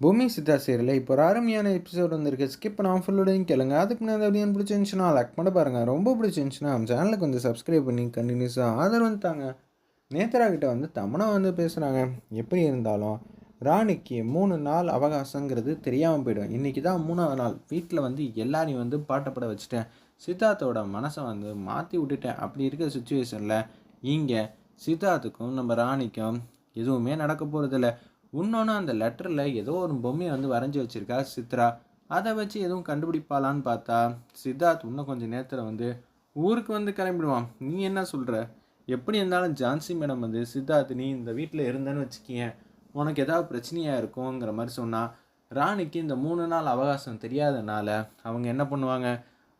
பூமி சித்தா சீரியல். இப்போ ஒரு அருமையான எபிசோட் வந்திருக்கு. ஸ்கிப் பண்ணாமல் ஃபுல்லோடையும் கேளுங்க. அதுக்கு முன்னாடி அப்படியே பிடிச்சிருந்துச்சுன்னா லைக் பண்ண பாருங்கள் ரொம்ப பிடிச்சிருந்துச்சுன்னா நம்ம சேனலுக்கு வந்து சப்ஸ்கிரைப் பண்ணி கண்டினியூஸாக ஆதரவு தாங்க. நேத்ரா கிட்ட வந்து தமனா வந்து பேசுகிறாங்க எப்படி இருந்தாலும் ராணிக்கு மூணு நாள் அவகாசங்கிறது தெரியாமல் போயிடும். இன்றைக்கி தான் மூணாவது நாள். வீட்டில் வந்து எல்லாரையும் வந்து பாட்டப்பட வச்சுட்டேன். சித்தார்த்தோட மனசை வந்து மாற்றி விட்டுட்டேன். அப்படி இருக்கிற சுச்சுவேஷனில் இங்கே சித்தார்த்துக்கும் நம்ம ராணிக்கும் எதுவுமே நடக்க போகிறதில்ல இன்னொன்று அந்த லெட்டரில் ஏதோ ஒரு பொம்மையை வந்து வரைஞ்சி வச்சுருக்கா சித்ரா. அதை வச்சு எதுவும் கண்டுபிடிப்பாளான்னு பார்த்தா சித்தார்த் இன்னும் கொஞ்சம் நேரத்தில் வந்து ஊருக்கு வந்து கிளம்பிடுவான். நீ என்ன சொல்கிற எப்படி இருந்தாலும் ஜான்சி மேடம் வந்து சித்தார்த் நீ இந்த வீட்டில் இருந்தேன்னு வச்சுக்கியேன். உனக்கு ஏதாவது பிரச்சனையாக இருக்குங்கிற மாதிரி சொன்னால் ராணிக்கு இந்த மூணு நாள் அவகாசம் தெரியாதனால அவங்க என்ன பண்ணுவாங்க?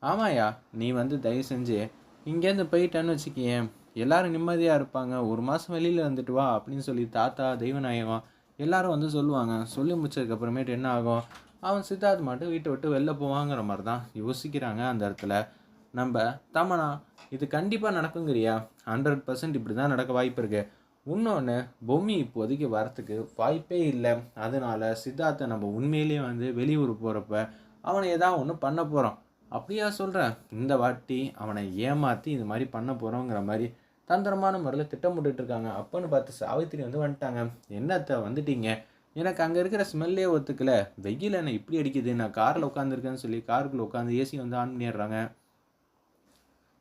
ஆமாயா நீ வந்து தயவு செஞ்சு இங்கேருந்து போயிட்டேன்னு வச்சுக்கியேன். எல்லாரும் நிம்மதியாக இருப்பாங்க. ஒரு மாதம் வெளியில் வந்துட்டு வா அப்படின்னு சொல்லி தாத்தா தெய்வநாயகம் எல்லாரும் வந்து சொல்லுவாங்க சொல்லி முடிச்சதுக்கப்புறமேட்டு என்ன ஆகும்? அவன் சித்தார்த் மட்டும் வீட்டை விட்டு வெளில போவாங்கிற மாதிரி தான் யோசிக்கிறாங்க அந்த இடத்துல. நம்ம தமனா இது கண்டிப்பாக நடக்குங்கிறியா? ஹண்ட்ரட் பர்சன்ட் இப்படி தான் நடக்க வாய்ப்பு இருக்கு. இன்னொன்று பொம்மி இப்போதைக்கு வரத்துக்கு வாய்ப்பே இல்லை. அதனால சித்தார்த்தை நம்ம உண்மையிலேயே வந்து வெளியூர் போகிறப்ப அவனை ஏதாவது ஒன்று பண்ண போகிறோம் அப்படியா சொல்கிறேன் இந்த வாட்டி அவனை ஏமாற்றி இது மாதிரி பண்ண போகிறோங்கிற மாதிரி தந்திரமான முறையில் திட்டமிட்டு இருக்காங்க அப்போன்னு பார்த்து சாவித்திரி வந்து வந்துட்டாங்க. என்னத்தை வந்துட்டீங்க? எனக்கு அங்கே இருக்கிற ஸ்மெல்லே ஒத்துக்கல. வெயில் என்னை இப்படி அடிக்குது. நான் காரில் உட்காந்துருக்கேன்னு சொல்லி காருக்குள்ளே உட்காந்து ஏசி வந்து ஆன் பண்ணிடுறாங்க.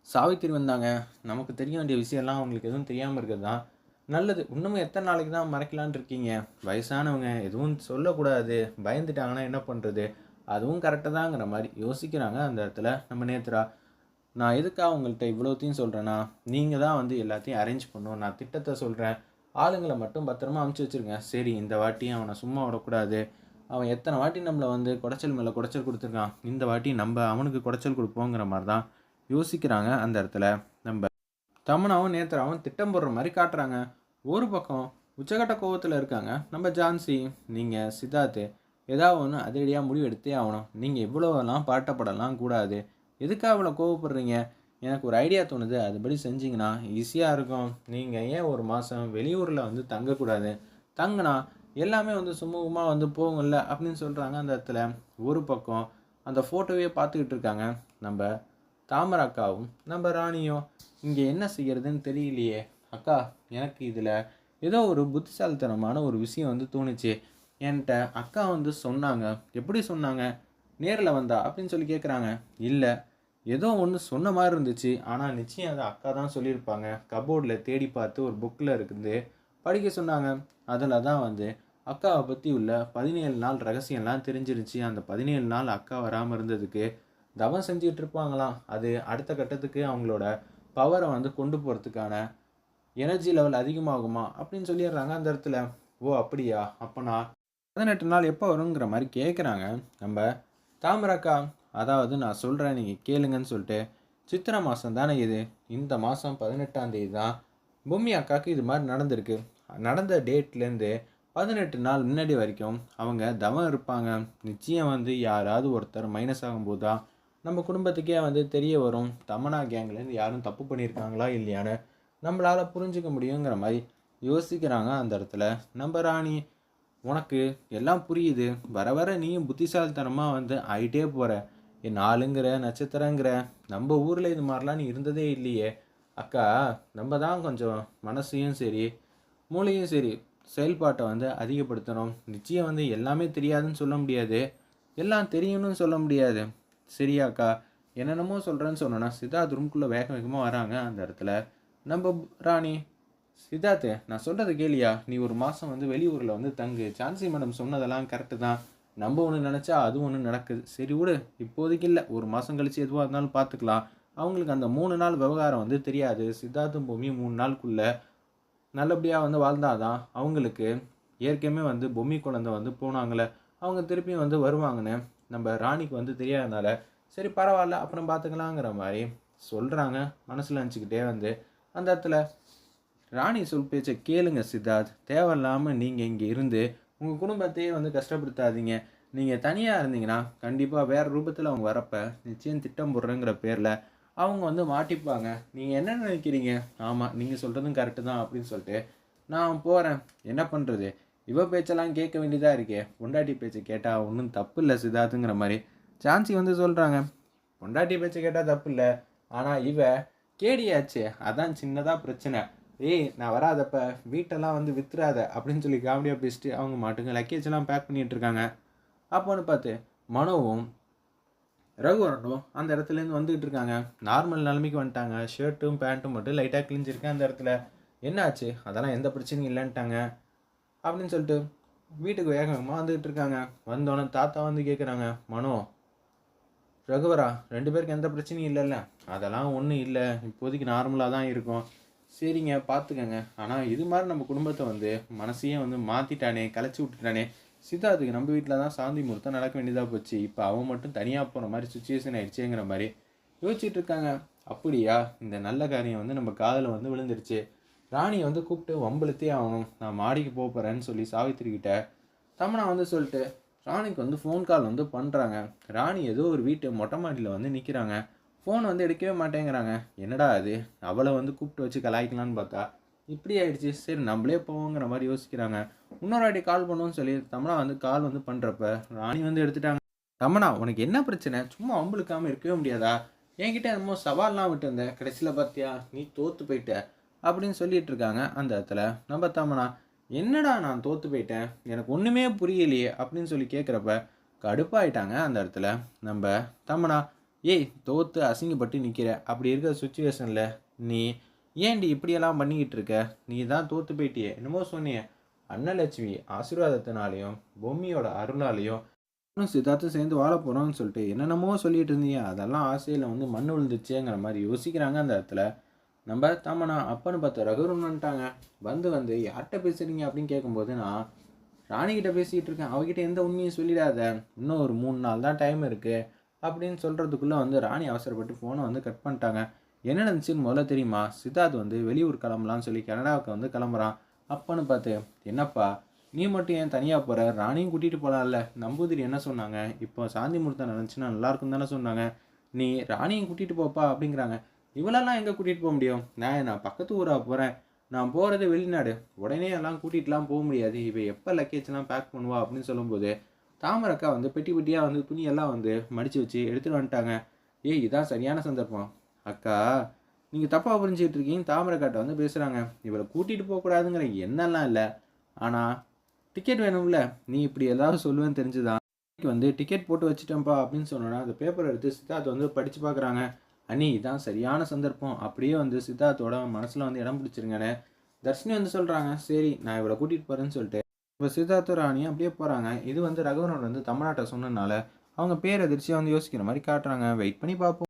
சாவித்திரி வந்தாங்க. நமக்கு தெரிய வேண்டிய விஷயம்லாம் அவங்களுக்கு எதுவும் தெரியாமல் இருக்கிறது தான். நல்லது. இன்னமும் எத்தனை நாளைக்கு தான் மறைக்கலான்னு இருக்கீங்க? வயசானவங்க எதுவும் சொல்லக்கூடாது. பயந்துட்டாங்கன்னா என்ன பண்ணுறது அதுவும் கரெக்டாக தாங்கிற மாதிரி யோசிக்கிறாங்க அந்த இடத்துல. நம்ம நேத்ரா நான் எதுக்காக உங்கள்கிட்ட இவ்வளோத்தையும் சொல்கிறேன்னா நீங்கள் தான் வந்து எல்லாத்தையும் அரேஞ்ச் பண்ணும் நான் திட்டத்தை சொல்கிறேன் ஆளுங்களை மட்டும் பத்திரமா அமுச்சு வச்சுருங்க. சரி இந்த வாட்டி அவனை சும்மா விடக்கூடாது. அவன் எத்தனை வாட்டி நம்மளை வந்து குடைச்சல் மேலே குடைச்சல் கொடுத்துருக்கான்? இந்த வாட்டி நம்ம அவனுக்கு குடைச்சல் கொடுப்போங்கிற மாதிரி தான் யோசிக்கிறாங்க அந்த இடத்துல நம்ம. தமனாவும் நேத்தராவும் திட்டம் போடுற மாதிரி காட்டுறாங்க. ஒரு பக்கம் உச்சகட்ட கோவத்தில் இருக்காங்க. நம்ம ஜான்சி நீங்கள் சித்தார்த்து ஏதாவது ஒன்று அதிரடியாக முடிவெடுத்தே ஆகணும். நீங்கள் இவ்வளோலாம் பாட்டப்படலாம் கூடாது. எதுக்காக அவ்வளோ கோவப்படுறீங்க? எனக்கு ஒரு ஐடியா தோணுது. அதுபடி செஞ்சிங்கன்னா ஈஸியாக இருக்கும். நீங்கள் ஏன் ஒரு மாதம் வெளியூரில் வந்து தங்கக்கூடாது? தங்கினா எல்லாமே வந்து சுமூகமாக வந்து போகும்ல அப்படின்னு சொல்கிறாங்க அந்த இடத்துல. ஒரு பக்கம் அந்த ஃபோட்டோவே பார்த்துக்கிட்டு இருக்காங்க. நம்ம தாமரை அக்காவும் நம்ம ராணியும். இங்கே என்ன செய்கிறதுன்னு தெரியலையே. அக்கா எனக்கு இதில் ஏதோ ஒரு புத்திசாலித்தனமான ஒரு விஷயம் வந்து தோணுச்சு. என்கிட்ட அக்கா வந்து சொன்னாங்க. எப்படி சொன்னாங்க? நேரில் வந்தா அப்படின்னு சொல்லி கேட்குறாங்க இல்லை ஏதோ ஒன்று சொன்ன மாதிரி இருந்துச்சு. ஆனால் நிச்சயம் அதை அக்கா தான் சொல்லியிருப்பாங்க. கபோர்டில் தேடி பார்த்து ஒரு புக்கில் இருக்குது. படிக்க சொன்னாங்க. அதில் தான் வந்து அக்காவை பற்றி உள்ள பதினேழு நாள் ரகசியம்லாம் தெரிஞ்சிருச்சு. அந்த பதினேழு நாள் அக்கா வராமல் இருந்ததுக்கு தவம் செஞ்சுட்டு இருப்பாங்களாம். அது அடுத்த கட்டத்துக்கு அவங்களோட பவரை வந்து கொண்டு போகிறதுக்கான எனர்ஜி லெவல் அதிகமாகுமா? அப்படின்னு சொல்லிடுறாங்க அந்த இடத்துல. ஓ அப்படியா? அப்போனா பதினெட்டு நாள் எப்போ வருங்கிற மாதிரி கேட்குறாங்க நம்ம தாமரக்கா அதாவது நான் சொல்கிறேன் நீங்கள் கேளுங்கன்னு சொல்லிட்டு சித்திரை மாதம் தானே இது? இந்த மாதம் பதினெட்டாம் தேதி தான் பூமி அக்காவுக்கு இது மாதிரி நடந்திருக்கு. நடந்த டேட்லேருந்து பதினெட்டு நாள் முன்னாடி வரைக்கும் அவங்க தவம் இருப்பாங்க. நிச்சயம் வந்து யாராவது ஒருத்தர் மைனஸ் ஆகும்போது தான் நம்ம குடும்பத்துக்கே வந்து தெரிய வரும். தமனா கேங்லேருந்து யாரும் தப்பு பண்ணியிருக்காங்களா இல்லையான்னு நம்மளால் புரிஞ்சுக்க முடியுங்கிற மாதிரி யோசிக்கிறாங்க அந்த இடத்துல. நம்ம ராணி உனக்கு எல்லாம் புரியுது. வர வர நீயும் புத்திசாலித்தனமாக வந்து ஆகிட்டே போகிற என் ஆளுங்கிற நட்சத்திரங்கிற நம்ம ஊரில் இது மாதிரிலாம் நீ இருந்ததே இல்லையே. அக்கா நம்ம தான் கொஞ்சம் மனசையும் சரி மூளையும் சரி செயல்பாட்டை வந்து அதிகப்படுத்தணும். நிச்சயம் வந்து எல்லாமே தெரியாதுன்னு சொல்ல முடியாது. எல்லாம் தெரியும்னு சொல்ல முடியாது. சரியாக்கா என்னென்னமோ சொல்கிறேன்னு சொன்னோன்னா சித்தார்த் ரூம்குள்ளே வேக வேகமாக வராங்க அந்த இடத்துல. நம்ம ராணி சித்தார்த்து நான் சொல்கிறது கேளியா? நீ ஒரு மாதம் வந்து வெளியூரில் வந்து தங்கு. சான்சி மேடம் சொன்னதெல்லாம் கரெக்டு தான். நம்ம ஒன்று நினச்சா அது ஒன்று நடக்குது. சரி விடு. இப்போதைக்கு இல்லை. ஒரு மாதம் கழித்து எதுவாக இருந்தாலும் பார்த்துக்கலாம் அவங்களுக்கு அந்த மூணு நாள் விவகாரம் வந்து தெரியாது. சித்தார்த்தும் பூமி மூணு நாளுக்குள்ளே நல்லபடியாக வந்து வாழ்ந்தாதான் அவங்களுக்கு ஏற்கனவே வந்து பொம்மி குழந்தை வந்து போனாங்களே. அவங்க திருப்பியும் வந்து வருவாங்கன்னு நம்ம ராணிக்கு வந்து தெரியாதனால சரி பரவாயில்ல அப்புறம் பார்த்துக்கலாங்கிற மாதிரி சொல்கிறாங்க மனசில் நினச்சிக்கிட்டே வந்து அந்த இடத்துல ராணி சொல் பேச்சை கேளுங்க சித்தார்த். தேவையில்லாமல் நீங்கள் இங்கே இருந்து உங்கள் குடும்பத்தையே வந்து கஷ்டப்படுத்தாதீங்க. நீங்கள் தனியாக இருந்தீங்கன்னா கண்டிப்பாக வேறு ரூபத்தில் அவங்க வரப்போ நிச்சயம் திட்டம் போடுறேங்கிற பேரில் அவங்க வந்து மாட்டிப்பாங்க. நீங்கள் என்ன நினைக்கிறீங்க? ஆமாம் நீங்கள் சொல்கிறதும் கரெக்டு தான் அப்படின்னு சொல்லிட்டு நான் போகிறேன் என்ன பண்ணுறது இவ பேச்செல்லாம் கேட்க வேண்டியதாக இருக்கே. பொண்டாட்டி பேச்சை கேட்டால் ஒன்றும் தப்பு இல்லை சித்தார்த்துங்கிற மாதிரி சான்சி வந்து சொல்கிறாங்க பொண்டாட்டி பேச்சை கேட்டால் தப்பு இல்லை ஆனால் இவ கேடியாச்சு. அதான் சின்னதாக பிரச்சனை. ஏய் நான் வராதப்ப வீட்டெல்லாம் வந்து வித்துறாத அப்படின்னு சொல்லி காமெடியாக பேசிட்டு அவங்க மாட்டுங்க லக்கேஜ் எல்லாம் பேக் பண்ணிகிட்டு இருக்காங்க. அப்போன்னு பார்த்து மனோவும் ரகுவரனும் அந்த இடத்துலேருந்து வந்துகிட்டு இருக்காங்க. நார்மல் நிலைமைக்கு வந்துட்டாங்க. ஷர்ட்டும் பேண்ட்டும் மட்டும் லைட்டாக கிழிஞ்சிருக்கேன் அந்த இடத்துல. என்னாச்சு? அதெல்லாம் எந்த பிரச்சனையும் இல்லைன்ட்டாங்க. அப்படின்னு சொல்லிட்டு வீட்டுக்கு வேக வேகமாக வந்துகிட்டு இருக்காங்க. வந்தோடனே தாத்தா வந்து கேட்குறாங்க மனோ ரகுவரா ரெண்டு பேருக்கு எந்த பிரச்சனையும் இல்லைல்ல. அதெல்லாம் ஒன்றும் இல்லை. இப்போதைக்கு நார்மலாக தான் இருக்கும். சரிங்க பார்த்துக்கங்க ஆனால் இது மாதிரி நம்ம குடும்பத்தை வந்து மனசையே வந்து மாற்றிட்டானே கலைச்சி விட்டுட்டானே சித்தார்த்துக்கு நம்ம வீட்டில் தான் சாந்தி முகூர்த்தம் நடக்க வேண்டியதாக போச்சு. இப்போ அவன் மட்டும் தனியாக போகிற மாதிரி சுச்சுவேஷன் ஆயிடுச்சுங்கிற மாதிரி யோசிச்சுட்டு இருக்காங்க. அப்படியா இந்த நல்ல காரியம் வந்து நம்ம காதில் வந்து விழுந்துருச்சு. ராணியை வந்து கூப்பிட்டு வம்பளுத்தே ஆகணும். நான் மாடிக்கு போக போகிறேன்னு சொல்லி சாவித்திரிக்கிட்ட தமனா வந்து சொல்லிட்டு ராணிக்கு வந்து ஃபோன் கால் வந்து பண்ணுறாங்க ராணி ஏதோ ஒரு வீட்டு மொட்டை மாடியில் வந்து நிற்கிறாங்க ஃபோன் வந்து எடுக்கவே மாட்டேங்கிறாங்க. என்னடா அது அவளை வந்து கூப்பிட்டு வச்சு கலாய்க்கலான்னு பார்த்தா இப்படி ஆயிடுச்சு. சரி நம்மளே போவோங்கிற மாதிரி யோசிக்கிறாங்க. இன்னொரு வாட்டி கால் பண்ணுவோம்னு சொல்லி தமனா வந்து கால் வந்து பண்ணுறப்ப ராணி வந்து எடுத்துட்டாங்க. தமனா உனக்கு என்ன பிரச்சனை? சும்மா அம்பளுக்காமல் இருக்கவே முடியாதா? என்கிட்ட என்னமோ சவால்லாம் விட்டு இருந்தேன் கடைசியில் பார்த்தியா நீ தோற்று போயிட்ட அப்படின்னு சொல்லிட்டு இருக்காங்க அந்த இடத்துல. நம்ம தமனா என்னடா நான் தோற்று போயிட்டேன்? எனக்கு ஒன்றுமே புரியலையே அப்படின்னு சொல்லி கேட்குறப்ப கடுப்பாயிட்டாங்க அந்த இடத்துல. நம்ம தமனா ஏய் தோற்று அசிங்கப்பட்டு நிற்கிற அப்படி இருக்கிற சுச்சுவேஷனில் நீ ஏன்டி இப்படியெல்லாம் பண்ணிக்கிட்டு இருக்க? நீ தான் தோற்று போயிட்டியே. என்னமோ சொன்னியே. அன்னலட்சுமி ஆசீர்வாதத்தினாலையும் பொம்மியோட அருளாலையும் இன்னும் சித்தார்த்தும் சேர்ந்து வாழ போகிறோம்னு சொல்லிட்டு என்னென்னமோ சொல்லிட்டு இருந்தீங்க. அதெல்லாம் ஆசையில் வந்து மண் விழுந்துச்சேங்கிற மாதிரி யோசிக்கிறாங்க அந்த இடத்துல. நம்ம தாமண்ணா அப்பன்னு பார்த்த ரகுருன்னுட்டாங்க வந்து வந்து யார்கிட்ட பேசுறீங்க? அப்படின்னு கேட்கும்போது நான் ராணிகிட்ட பேசிக்கிட்டு இருக்கேன். அவகிட்ட எந்த உண்மையும் சொல்லிடாத. இன்னும் ஒரு மூணு நாள் தான் டைம் இருக்குது அப்படின்னு சொல்கிறதுக்குள்ளே வந்து ராணி அவசரப்பட்டு ஃபோனை வந்து கட் பண்ணிட்டாங்க. என்ன நடந்துச்சுன்னு முதல்ல தெரியுமா? சித்தார்த் வந்து வெளியூர் கிளம்பலான்னு சொல்லி கனடாவுக்கு வந்து கிளம்புறான். அப்பன்னு பார்த்து என்னப்பா நீ மட்டும் ஏன் தனியாக போகிற ராணியும் கூட்டிகிட்டு போகலாம்ல நம்பூதிரி என்ன சொன்னாங்க? இப்போ சாந்தி முகூர்த்தம் நடந்துச்சுன்னா நல்லாயிருக்கும் தானே சொன்னாங்க. நீ ராணியும் கூட்டிகிட்டு போப்பா அப்படிங்கிறாங்க. இவளெல்லாம் எங்கே கூட்டிகிட்டு போக முடியும்? நான் நான் பக்கத்து ஊராக போகிறேன் நான் போகிறது வெளிநாடு. உடனே எல்லாம் கூட்டிகிட்டுலாம் போக முடியாது. இவ எப்போ லக்கேஜ்லாம் பேக் பண்ணுவா? அப்படின்னு சொல்லும்போது தாமரக்கா வந்து பெட்டி பெட்டியாக வந்து துணியெல்லாம் வந்து மடித்து வச்சு எடுத்துகிட்டு வந்துட்டாங்க. ஏய் இதான் சரியான சந்தர்ப்பம். அக்கா நீங்கள் தப்பாக புரிஞ்சுக்கிட்டு இருக்கீங்க தாமரக்காட்ட வந்து பேசுகிறாங்க இவளை கூட்டிகிட்டு போகக்கூடாதுங்கிற எண்ணெல்லாம் இல்லை. ஆனால் டிக்கெட் வேணும்ல. நீ இப்படி ஏதாவது சொல்லுவேன்னு தெரிஞ்சுதான். வந்து டிக்கெட் போட்டு வச்சுட்டேன்ப்பா அப்படின்னு சொன்னோன்னா அந்த பேப்பர் எடுத்து சித்தார்த் வந்து படித்து பார்க்குறாங்க அண்ணி இதான் சரியான சந்தர்ப்பம். அப்படியே வந்து சித்தார்த்தோட மனசில் வந்து இடம் பிடிச்சிருங்கன்னு தர்ஷினி வந்து சொல்கிறாங்க சரி நான் இவளை கூட்டிகிட்டு போகிறேன்னு சொல்லிட்டு இப்போ சித்தார்த்த ராணி அப்படியே போகிறாங்க இது வந்து ரகுவரன் வந்து தமிழ்நாட்டை சொன்னதுனால அவங்க பேர் அதிர்ச்சியாக வந்து யோசிக்கிற மாதிரி காட்டுறாங்க. வெயிட் பண்ணி பார்ப்போம்.